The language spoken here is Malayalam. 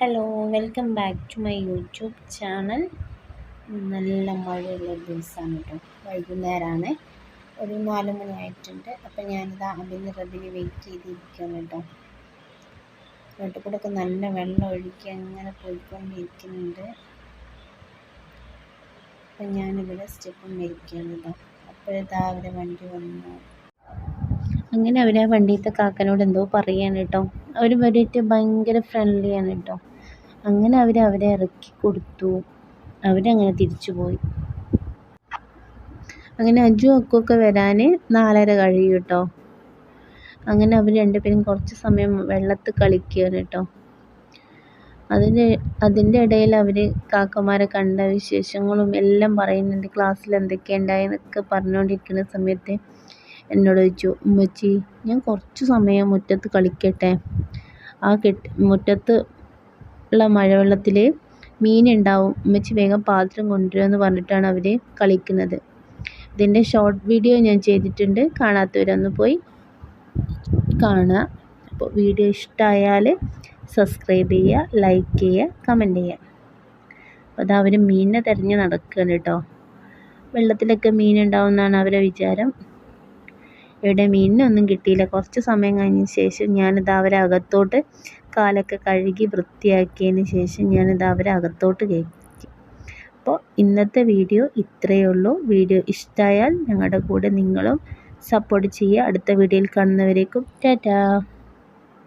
Hello welcome back to my YouTube channel നല്ല മഴയുള്ള ദിവസമാണ് കേട്ടോ വൈകുന്നേരമാണ് ഒരു നാല് മണി ആയിട്ടുണ്ട്. അപ്പം ഞാനിതാ അതിന് റബിന് വെയിറ്റ് ചെയ്തിരിക്കുകയാണ് കേട്ടോ ഒക്കെ നല്ല വെള്ളം ഒഴുക്കി അങ്ങനെ പോയിക്കൊണ്ടിരിക്കുന്നുണ്ട്. അപ്പം ഞാനിവിടെ സ്റ്റെപ്പും വരിക്കുകയാണ് കേട്ടോ അപ്പോഴത്താ അവരെ വണ്ടി വന്നു. അങ്ങനെ അവരെ വണ്ടിയിലത്തെ കാക്കനോട് എന്തോ പറയാണ് കേട്ടോ അവർ വരിയിട്ട് ഭയങ്കര ഫ്രണ്ട്ലിയാണ് കേട്ടോ അങ്ങനെ അവർ അവരെ ഇറക്കി കൊടുത്തു. അവരങ്ങനെ തിരിച്ചു പോയി. അങ്ങനെ അജു അക്കൊക്കെ വരാൻ നാലര കഴിയും കേട്ടോ അങ്ങനെ അവർ രണ്ടുപേരും കുറച്ച് സമയം വെള്ളത്തിൽ കളിക്കുകയാണ് കേട്ടോ അതിന് അതിന്റെ ഇടയിൽ അവർ കാക്കമാരെ കണ്ട വിശേഷങ്ങളും എല്ലാം പറയുന്നുണ്ട്. ക്ലാസ്സിൽ എന്തൊക്കെ ഉണ്ടായെന്നൊക്കെ പറഞ്ഞുകൊണ്ടിരിക്കുന്ന സമയത്ത് എന്നോട് ചോദിച്ചു ഉമ്മച്ചി ഞാൻ കുറച്ച് സമയം മുറ്റത്ത് കളിക്കട്ടെ? ആ കെട്ടി മുറ്റത്ത് ഉള്ള മഴവെള്ളത്തിൽ മീനുണ്ടാവും. ഉമ്മച്ചി വേഗം പാത്രം കൊണ്ടുവരുമെന്ന് പറഞ്ഞിട്ടാണ് അവർ കളിക്കുന്നത്. ഇതിന്റെ ഷോർട്ട് വീഡിയോ ഞാൻ ചെയ്തിട്ടുണ്ട്. കാണാത്തവരൊന്ന് പോയി കാണുക. അപ്പോൾ വീഡിയോ ഇഷ്ടമായാൽ സബ്സ്ക്രൈബ് ചെയ്യുക ലൈക്ക് ചെയ്യുക കമന്റ് ചെയ്യുക. അപ്പോൾ അത് അവർ മീനിനെ തിരഞ്ഞ് നടക്കുകയാണ് കേട്ടോ വെള്ളത്തിലൊക്കെ മീനുണ്ടാവും എന്നാണ് അവരെ വിചാരം. ഇവിടെ മീനിനൊന്നും കിട്ടിയില്ല. കുറച്ച് സമയം കഴിഞ്ഞ ശേഷം ഞാനിത് അവരെ അകത്തോട്ട് കാലൊക്കെ കഴുകി വൃത്തിയാക്കിയതിന് ശേഷം ഞാനിത് അവരെ അകത്തോട്ട് കയറ്റി. അപ്പോൾ ഇന്നത്തെ വീഡിയോ ഇത്രയേ ഉള്ളൂ. വീഡിയോ ഇഷ്ടമായാൽ ഞങ്ങളുടെ കൂടെ നിങ്ങളും സപ്പോർട്ട് ചെയ്യുക. അടുത്ത വീഡിയോയിൽ കാണുന്നവരേക്കും ടാറ്റാ.